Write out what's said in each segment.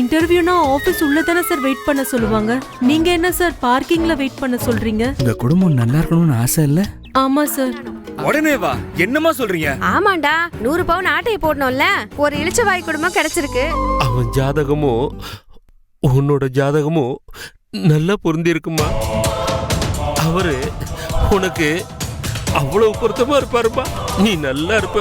இன்டர்வியூனா office உள்ள தானே sir wait பண்ண சொல்லுவாங்க? நீங்க என்ன சார் பார்க்கிங்ல வெயிட் பண்ண சொல்றீங்க? உங்க குடும்பம் நல்லா இருக்கணும்னு ஆசை இல்ல? ஆமா சார் உடனே வா. என்னமா சொல்றீங்க? ஆமாண்டா நூறு பவுன் ஆட்டையை போடணும்ல? ஒரு இளிச்சவாய் குடும்பம் கிடைச்சிருக்கு. அவன் ஜாதகமும் உன்னோட ஜாதகமும் நல்லா பொருந்திருக்குமா அவரு உனக்கு அவ்வளவு பொருத்தமா இருப்பாருப்பா. நீ நல்லா இருப்ப.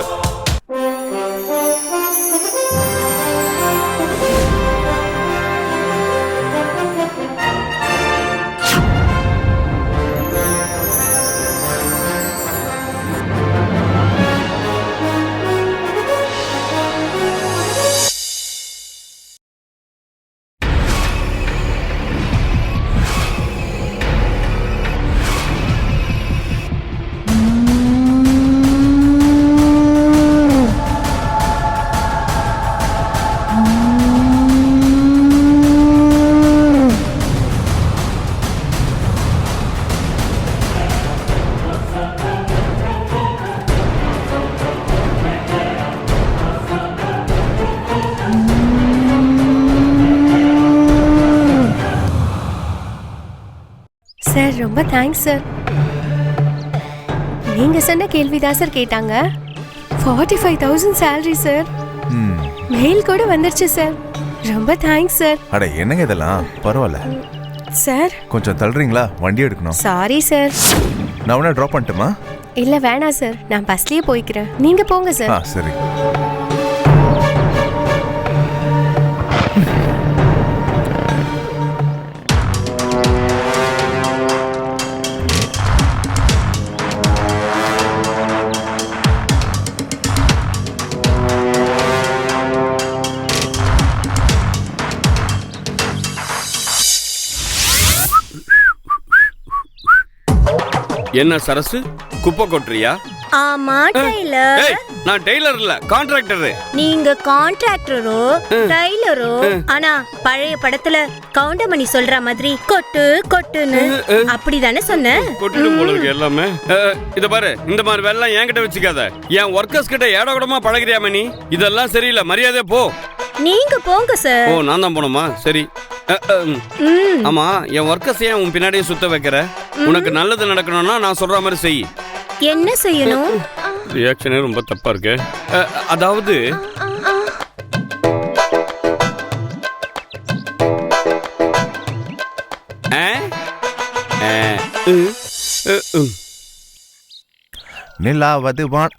சார் ரொம்ப தேங்க்ஸ் சார் நீங்க சொன்ன கேள்விதான் சார் கேட்டாங்க. Forty five thousand salary sir mail கூட வந்துருச்சு சார் ரொம்ப தேங்க்ஸ் சார் அட என்னங்க இதெல்லாம்? பரவாயில்ல. சார் கொஞ்சம் தள்ளுறீங்களா? வண்டி எடுக்கணும். சாரி சார் நான் வேணா ட்ராப் பண்ணட்டுமா? இல்ல வேணாம் சார் நான் பஸ்லயே போய்க்கிறேன். நீங்க போங்க ஆ சார். என்ன சரசு? குப்பை கொட்டுறியா? ஆமா டெய்லர் நான் டெய்லர் இல்ல கான்ட்ராக்டர். நீங்க கான்ட்ராக்டரோ டைலரோ ஆனா பழைய படத்துல கவுண்டமணி சொல்ற மாதிரி கொட்டு கொட்டுன்னு அப்படிதானே சொன்னேன் கொட்டிட்டு போல இருக்கு எல்லாமே. இத பாரு இந்த மாதிரி வேலை என்கிட்ட வச்சுக்காத. என் ஒர்க்கர்ஸ் கிட்ட ஏட கூடமா பழகிறியாம நீ இதெல்லாம் சரியில்லை மரியாதை போ. நீங்க போங்க ஓ சார் நான் தான் போனோமா சரி. ஆமா என் ஒர்க்கர்ஸ் ஏன் உன் பின்னாடியே சுத்த வைக்கிற? உனக்கு நல்லது நடக்கணும்னா நான் சொல்ற மாதிரி செய். என்ன செய்யணும்? ரியாக்ஷனே ரொம்ப தப்பா இருக்கு. அதாவது. நிலாவது வான்.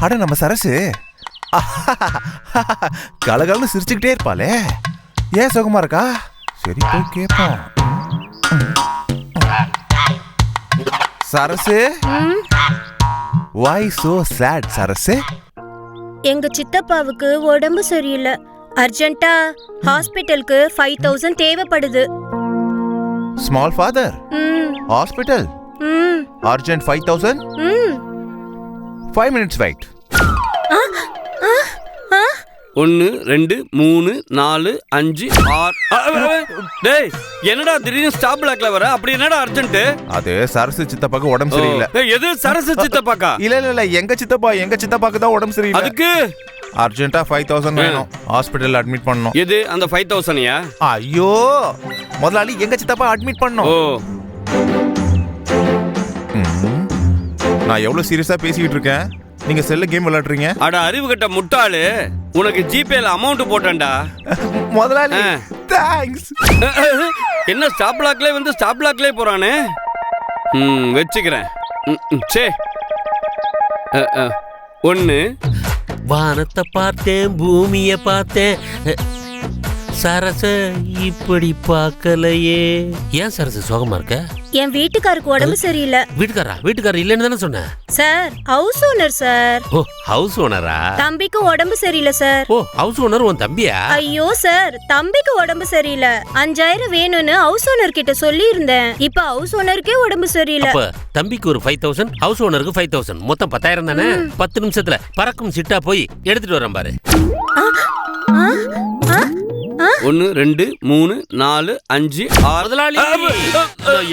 அட நம்ம சரசு. கலகலன்னு சிரிச்சுக்கிட்டே இருப்பாளே. ஏன் சுகமா இருக்கா? சரி போய் கேட்போம் Sarasu? Why so sad Sarasu? எங்க சித்தப்பாவுக்கு உடம்பு சரியில்லை. அர்ஜென்ட்டா ஹாஸ்பிட்டலுக்கு ஃபைவ் தௌசண்ட் தேவைப்படுது. Small father hospital urgent five thousand. Five minutes wait ஒன்னு ரெண்டு மூணு நாலு அஞ்சு ஆறு. டேய் என்னடா திடீர்னு ஸ்டாப் பிளாக்ல வர? அப்படி என்னடா அர்ஜென்ட் அது சரசு சித்தப்பாக்கு உடம்பு சரியில்லை. எது சரசு சித்தப்பாக்கா? இல்ல இல்ல இல்ல எங்க சித்தப்பா எங்க சித்தப்பாக்கு தான் உடம்பு சரியில்லை. அதுக்கு? அர்ஜென்ட்டா ஃபைவ் தௌசண்ட் வேணும். ஹாஸ்பிட்டல் அட்மிட் பண்ணணும். எது அந்த ஃபைவ் தௌசண்ட்யா ஐயோ முதலாளி எங்க சித்தப்பா அட்மிட் ஓ. பண்ணணும் ம். நான் எவ்வளவு சீரியஸா பேசிக்கிட்டு இருக்கேன்? நீங்க செல்ல கேம் விளையாடுறீங்க? அட அறிவு கட்ட முட்டாளு. உனக்கு ஜிபேல அமௌண்ட் போட்டேன்டா. முதலாளி. தேங்க்ஸ் என்ன ஸ்டாப் பிளாக்ல வந்து ஸ்டாப் பிளாக்ல போறானே? ம் வச்சுக்கிறேன். ம், ம், சே. ஒன்னு வானத்தை பார்த்தேன் பூமியை பார்த்தேன். சரச இப்படி பார்க்கலையே. ஏன் சரச சோகமா இருக்க? என் வீட்டுக்காருக்கு உடம்பு சரியில்லை. வீட்டுக்காரா வீட்டுக்காரர் இல்லைன்னு தானே சொன்னேன். Sir house owner sir. ஓ ஹவுஸ் ஓனரா தம்பிக்கு உடம்பு சரியில்லை சார். ஓ ஹவுஸ் ஓனர் உன் தம்பியா? ஐயோ சார் தம்பிக்கு உடம்பு சரியில்லை. அஞ்சாயிரம் வேணும்னு ஹவுஸ் ஓனர் கிட்ட சொல்லி இருந்தேன் இப்ப ஹவுஸ் ஓனருக்கே உடம்பு சரியில்லை. தம்பிக்கு ஒரு ஃபைவ் தௌசண்ட் ஹவுஸ் ஓனருக்கு ஃபைவ் தௌசண்ட் மொத்தம் பத்தாயிரம் தானே? பத்து நிமிஷத்துல பறக்கும் சிட்டா போய் எடுத்துட்டு வரேன் பாரு. ஒன்னு ரெண்டு மூணு நாலு அஞ்சு ஆறு. முதலாளி!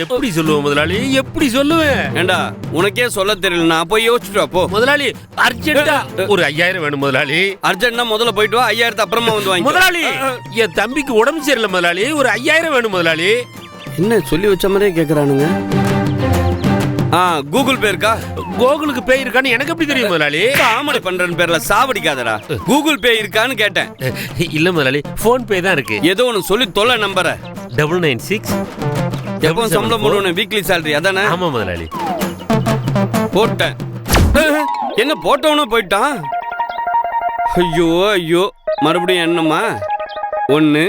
எப்படி சொல்லுவேன் முதலாளி? எப்படி சொல்லுவேன்? ஏண்டா உனக்கே சொல்ல தெரியலனா போய் யோசிச்சுட்டு போ. முதலாளி அர்ஜென்ட்டா ஒரு ஐயாயிரம் வேணும் முதலாளி. அர்ஜென்ட்னா முதல்ல போயிட்டு வா ஐயாயிரத்து அப்புறமா வந்து வாங்கி முதலாளி என் தம்பிக்கு உடம்பு சரியில்லை முதலாளி. ஒரு ஐயாயிரம் வேணும் முதலாளி. என்ன சொல்லி வச்ச மாதிரியே கேக்குறானுங்க. ஆ கூகுள் பே இருக்கா? கோகுலுக்கு பேய் இருக்கான்னு எனக்கு எப்படி தெரியும் முதலாளி? காமெடி பண்றேன் பேர்ல சாவடிக்காதடா. கூகுள் பே இருக்கான்னு கேட்டேன். இல்ல முதலாளி போன் பே தான் இருக்கு. ஏதோ ஒன்னு சொல்லி தொலை நம்பரை டபுள் நைன் சிக்ஸ் எப்போ சம்பளம் போடுவேன் வீக்லி சேலரி அதானே? ஆமா முதலாளி. போட்டேன். என்ன போட்டவனும் போயிட்டான். ஐயோ ஐயோ மறுபடியும் என்னம்மா? ஒன்னு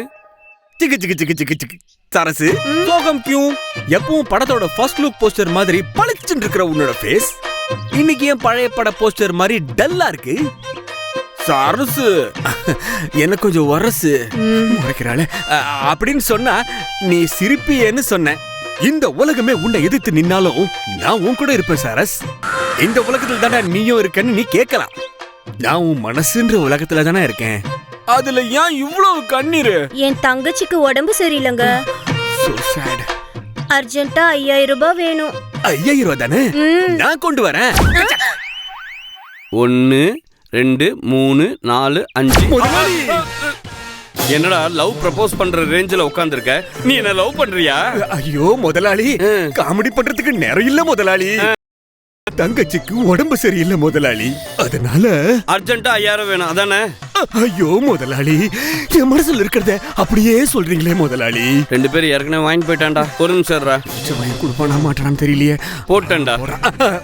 சிக்கு சிக்கு சிக்கு சிக்கு சிக்கு. சரசு சோகம் கியூ எப்பவும் படத்தோட ஃபர்ஸ்ட் லுக் போஸ்டர் மாதிரி பளிச்சுன்னு இருக்கிற உன்னோட ஃபேஸ் இன்னைக்கு ஏன் பழைய பட போஸ்டர் மாதிரி டல்லா இருக்கு. சரசு எனக்கு கொஞ்சம் வரசு முறைக்கிறாளே அ- அப்படின்னு சொன்னா நீ சிரிப்பியேன்னு சொன்ன. இந்த உலகமே உன்னை எதிர்த்து நின்னாலும் நான் உன் கூட இருப்பேன் சரஸ். இந்த உலகத்துல தானே நீயும் இருக்கன்னு நீ கேட்கலாம். நான் உன் மனசுன்ற உலகத்துல தானே இருக்கேன். அதுல ஏன் இவ்வளவு கண்ணீரு? என் தங்கச்சிக்கு உடம்பு சரியில்லைங்க. So sad. அர்ஜென்ட்டா ஐயாயிரம் ரூபாய் வேணும். ஐயாயிரம் ரூபாய் தானே? நான் கொண்டு வரேன். ஒன்னு ரெண்டு மூணு நாலு அஞ்சு. என்னடா லவ் ப்ரப்போஸ் பண்ற ரேஞ்சில உட்கார்ந்திருக்க? நீ என்ன லவ் பண்றியா? ஐயோ முதலாளி. காமெடி பண்றதுக்கு நேரம் இல்ல முதலாளி. தங்கச்சிக்கு உடம்பு சரியில்லை முதலாளி. அதனால அர்ஜென்ட்டா ஐயாயிரம் வேணும் அதானே? ஐயோ முதலாளி. என் மனசுல இருக்கிறத அப்படியே சொல்றீங்களே முதலாளி. ரெண்டு பேரும் ஏற்கனவே வாங்கிட்டு போயிட்டான்டா. ஒரு நிமிஷம். செவ்வாய் கொடுப்பானா மாட்டானான்னு தெரியலையே. போட்டேன்டா.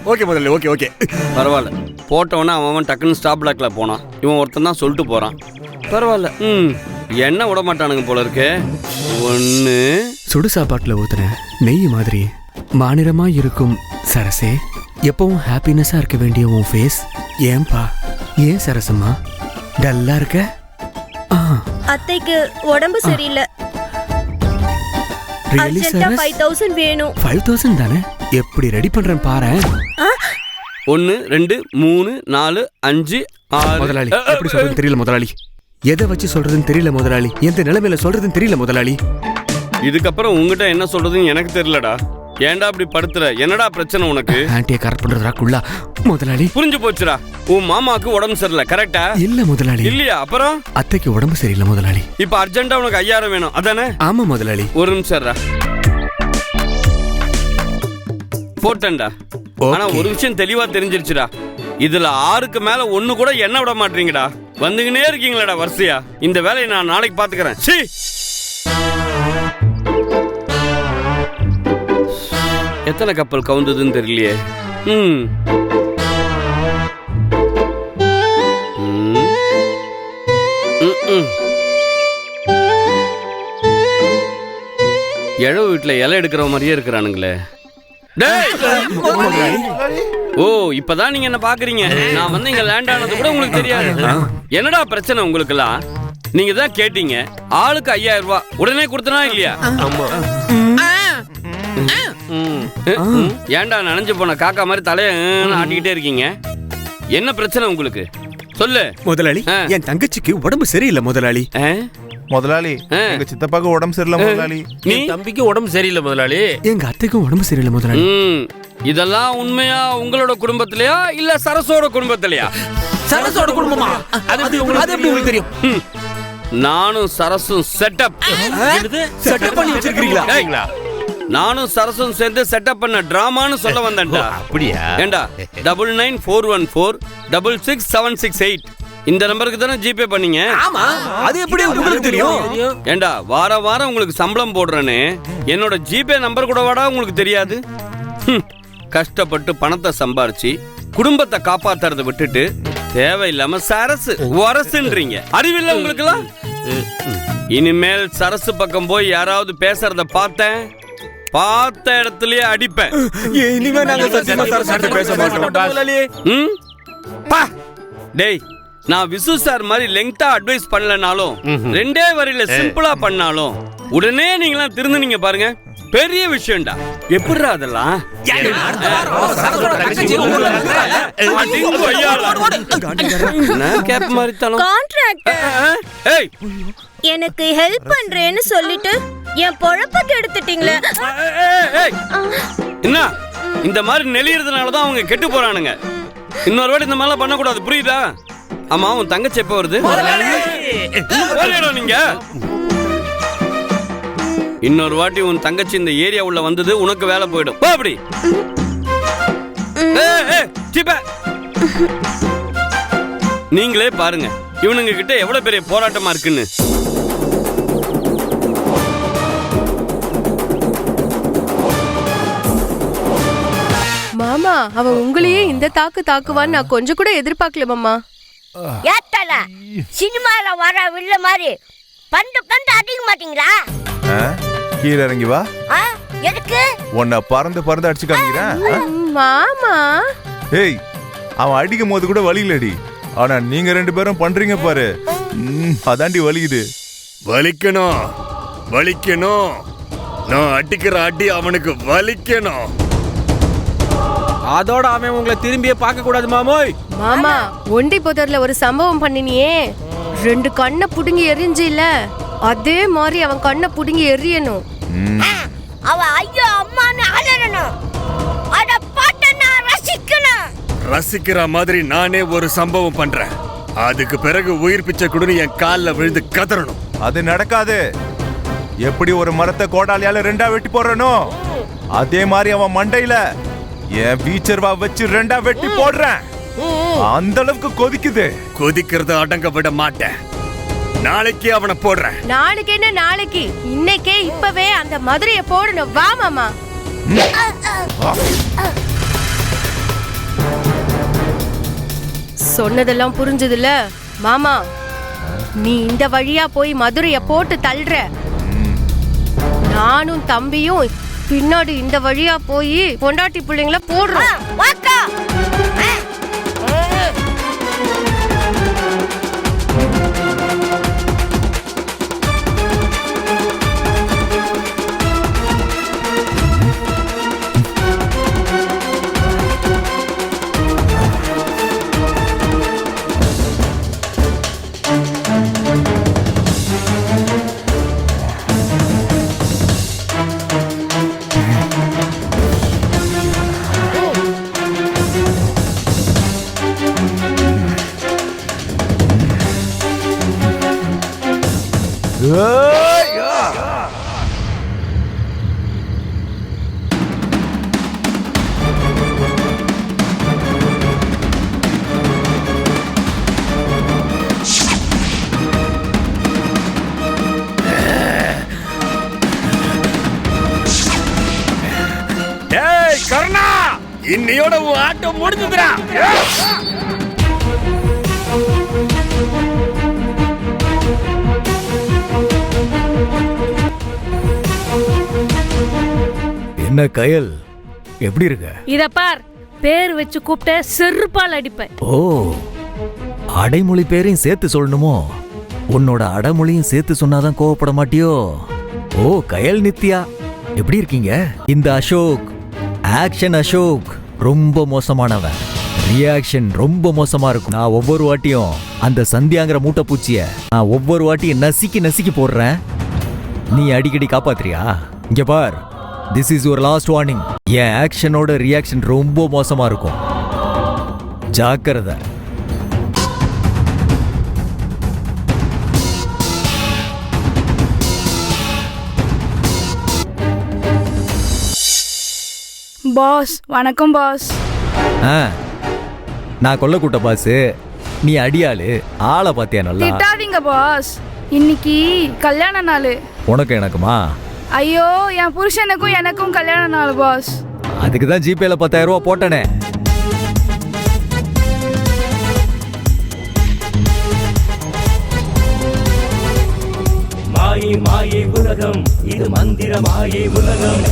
ஓகே முதலாளி ஓகே ஓகே. பரவாயில்ல. போட்டவன அவன் டக்குன்னு ஸ்டாப் பிளாக்ல போனான். இவன் ஒருத்தன் தான் சொல்லிட்டு போறான். பரவாயில்ல. ம். என்ன விட மாட்டானுங்க போல இருக்கு? ஒன்னு சுடு சாப்பாட்டுல ஊத்துன நெய் மாதிரி மாநிலமா இருக்கும் சரசே. எப்பவும் ஹாப்பினஸா இருக்க வேண்டிய உன் ஃபேஸ் ஏன்பா? ஏன் சரசம்மா? டல்லா இருக்க? ஆ. அத்தைக்கு உடம்பு சரியில்லை. ரியலி அர்ஜென்ட்டா சரஸ்? ஃபைவ் தௌசண்ட் வேணும். ஃபைவ் தௌசண்ட் தானே? எப்படி ரெடி பண்றேன் பாரு. ஒன்னு ரெண்டு மூணு நாலு அஞ்சு ஆறு. முதலாளி எப்படி சொல்றதுன்னு தெரியல முதலாளி. எதை வச்சு சொல்றதுன்னு தெரியல முதலாளி? எந்த நிலைமையில சொல்றதுன்னு தெரியல முதலாளி? இதுக்கப்புறம் உங்ககிட்ட என்ன சொல்றதுன்னு எனக்கு தெரியலடா. ஏன்டா இப்படி படுத்துற? என்னடா பிரச்சனை உனக்கு? ஆன்ட்டியை கரெக்ட் பண்றதுடா குள்ளா முதலாளி. புரிஞ்சு போச்சுடா. உன் மாமாக்கு உடம்பு சரியில்லை கரெக்டா இல்ல முதலாளி. இல்லையா? அப்புறம்? அத்தைக்கு உடம்பு சரியில்லை முதலாளி. இப்ப அர்ஜென்ட்டா உனக்கு ஐயாயிரம் வேணும். அதானே? ஆமா முதலாளி. ஒரு நிமிஷம் இருடா. போட்டேன்டா. ஆனா. ஒரு விஷயம் தெளிவா தெரிஞ்சிருச்சுடா. இதுல ஆறுக்கு மேல ஒண்ணு கூட என்ன விட மாட்டீங்கடா. வந்துகினே இருக்கீங்களாடா வரிசையா. இந்த வேலையை நான் நாளைக்கு பாத்துக்கிறேன். சீ எத்தனை கப்பல் கவுந்ததுன்னு தெரியலையே. ம். ம். ம், எழவு வீட்டுல இலை எடுக்கிற மாதிரியே இருக்கிறானுங்களே. ஓ இப்பதான் நீங்க என்ன பாக்குறீங்க. நான் வந்து இங்க லேண்ட் ஆனது கூட உங்களுக்கு தெரியாது. என்னடா பிரச்சனை உங்களுக்குலாம் நீங்க தான் கேட்டீங்க. ஆளுக்கு ஐயாயிரம் ரூபாய் உடனே கொடுத்தனா இல்லையா? ஆமா. ஏன்டா நனைஞ்சு போன காக்கா மாதிரி தலைய ஆட்டிக்கிட்டே இருக்கீங்க? என்ன பிரச்சனை உங்களுக்கு? சொல்லு. முதலாளி. என் தங்கச்சிக்கு உடம்பு சரியில்லை முதலாளி? முதலாளி. எங்க சித்தப்பாக்கு உடம்பு சரியில்லை முதலாளி. நீ? தம்பிக்கு உடம்பு சரியில்லை முதலாளி. எங்க அத்தைக்கும் உடம்பு சரியில்லை முதலாளி. இதெல்லாம் உண்மையா உங்களோட குடும்பத்திலயா இல்ல சரசோட குடும்பத்திலயா? சரசோட குடும்பமா? அது எப்படி உங்களுக்கு தெரியும். நானும் சரசும் செட்டப்? செட்டப் பண்ணி வச்சிருக்கீங்களா? நானும் சரசும் சேர்ந்து செட்டப் பண்ண டிராமான்னு சொல்ல வந்தேன்டா. அப்படியா? ஏண்டா? Double nine four one four double six seven six eight இந்த நம்பருக்கு தானே ஜிபே பண்ணீங்க? ஆமா. அது எப்படி உங்களுக்கு தெரியும். ஏண்டா வாரம் வாரம் உங்களுக்கு சம்பளம் போடுறேன்னு என்னோட ஜிபே நம்பர் கூட வாடா உங்களுக்கு தெரியாது. கஷ்டப்பட்டு பணத்தை சம்பாரிச்சு குடும்பத்தை காப்பாத்துறத விட்டுட்டு தேவையில்லாம சரசு வரசுன்றீங்க அறிவில்ல உங்களுக்குலாம் இனிமேல் சரசு பக்கம் போய் யாராவது பேசுறத பார்த்தேன். பார்த்த இடத்துலயே அடிப்பேன். இனிமே நாங்க சத்தியமா சரஸ்வதி பேச மாட்டோம்? பா. டேய் நான் விசு சார் மாதிரி லெங்தா அட்வைஸ் பண்ணலனாலும் ரெண்டே வரியில சிம்பிளா பண்ணாலும் உடனே நீங்களாம் திருந்துனீங்க பாருங்க. பெரிய விஷயம்டா. எப்படிடா அதெல்லாம்? கேப் மாதிரி எனக்கு ஹெல்ப் பண்றேன்னு சொல்லிட்டு என் பொழப்ப கெடுத்துட்டீங்களே. என்ன? இந்த மாதிரி நெளியறதுனால தான் அவங்க கெட்டு போறானுங்க. இன்னொரு வாட்டி இந்த மாதிரிலாம் பண்ணக்கூடாது புரியுதா? ஆமா உன் தங்கச்சி எப்போ வருது? நீங்க? இன்னொரு வாட்டி உன் தங்கச்சி இந்த ஏரியா உள்ள வந்தது உனக்கு வேலை போயிடும். போ அப்படி. ஏய், ஏய், சீப்ப. நீங்களே பாருங்க இவனுங்க கிட்ட எவ்வளவு பெரிய போராட்டமா இருக்குன்னு. அவன் உங்களையே இந்த தாக்கு தாக்குவான்னு நான் கொஞ்சம் கூட எதிர்பார்க்கல மாமா. ஏத்தல சினிமால வர வில்ல மாதிரி பண்டு பண்டு அடிக்க மாட்டீங்களா? ஆ? கீழே இறங்கி வா. ஆ? எதுக்கு? உன்னை பறந்து பறந்து அடிச்சு காமிக்கிறேன். மாமா. ஏய் அவன் அடிக்கும் போது கூட வலி இல்லடி. ஆனா நீங்க ரெண்டு பேரும் பண்றீங்க பாரு. அதாண்டி வலிக்குது. வலிக்கணும். வலிக்கணும். நான் அடிக்கிற அடி அவனுக்கு வலிக்கணும். அதோட அவன் உங்களை திரும்பியே பார்க்க கூடாது மாமோய். மாமா ஒண்டி புதர்ல ஒரு சம்பவம் பண்ணினியே. ரெண்டு கண்ணை புடுங்கி எரிஞ்சு இல்ல அதே மாதிரி அவன் கண்ணை புடுங்கி எரியணும் அவ ஐயோ அம்மான்னு அலறணும். அத பாட்ட நான் ரசிக்கணும். ரசிக்கிற மாதிரி நானே ஒரு சம்பவம் பண்றேன். அதுக்கு பிறகு உயிர் பிச்சை கொடுன்னு என் கால்ல விழுந்து கதறணும். அது நடக்காது. எப்படி ஒரு மரத்தை கோடாலியால ரெண்டா வெட்டி போடுறனோ? அதே மாதிரி அவன் மண்டையில என் வீச்சர்வா வச்சு ரெண்டா வெட்டி போடுறேன். அந்த அளவுக்கு கொதிக்குது. கொதிக்கிறத அடங்க விட மாட்டேன். நாளைக்கு அவனை போடுறேன். நாளைக்கு என்ன நாளைக்கு? இன்னைக்கே இப்பவே அந்த மதுரைய போடணும். வா மாமா. சொன்னதெல்லாம் புரிஞ்சதுல மாமா நீ இந்த வழியா போய் மதுரைய போட்டு தள்ளுற. நானும் தம்பியும் பின்னாடி இந்த வழியா போய் பொண்டாட்டி பிள்ளைங்கள போடுறோம். உன் ஆட்டம் முடிஞ்சதுடா. என்ன கயல்? எப்படி இருக்க? இத பார் பேர் வச்சு கூப்பிட்ட செருப்பால் அடிப்பேன். ஓ அடைமொழி பேரையும் சேர்த்து சொல்லணுமோ? உன்னோட அடைமொழியும் சேர்த்து சொன்னாதான் கோவப்பட மாட்டியோ? ஓ கயல் நித்யா எப்படி இருக்கீங்க? இந்த அசோக் ஆக்ஷன் அசோக். ரொம்ப மோசமானவன். ரியாக்ஷன் ரொம்ப மோசமா இருக்கும். நான் ஒவ்வொரு வாட்டியும் அந்த சந்தியாங்கிற மூட்டை பூச்சிய நான் ஒவ்வொரு வாட்டியும் நசுக்கி நசுக்கி போடுறேன். நீ அடிக்கடி காப்பாத்துறியா? இங்க பார். This is your last warning என் ஆக்ஷனோட ரியாக்ஷன் ரொம்ப மோசமா இருக்கும். ஜாக்கிரதை. பாஸ். வணக்கம் பாஸ். ஆ நான் கொல்லக்கூட்ட பாசு நீ அடியாளு. ஆளை பாத்தியா நல்லா? திட்டாதீங்க பாஸ். இன்னைக்கு கல்யாண நாள். உனக்கு எனக்குமா? ஐயோ என் புருஷனுக்கும் எனக்கும் கல்யாண நாள் பாஸ். அதுக்கு தான் ஜிபேல பத்தாயிரம் ரூபா போட்டனே. மாயை மாயை உலகம். இது மந்திர மாயை உலகம்.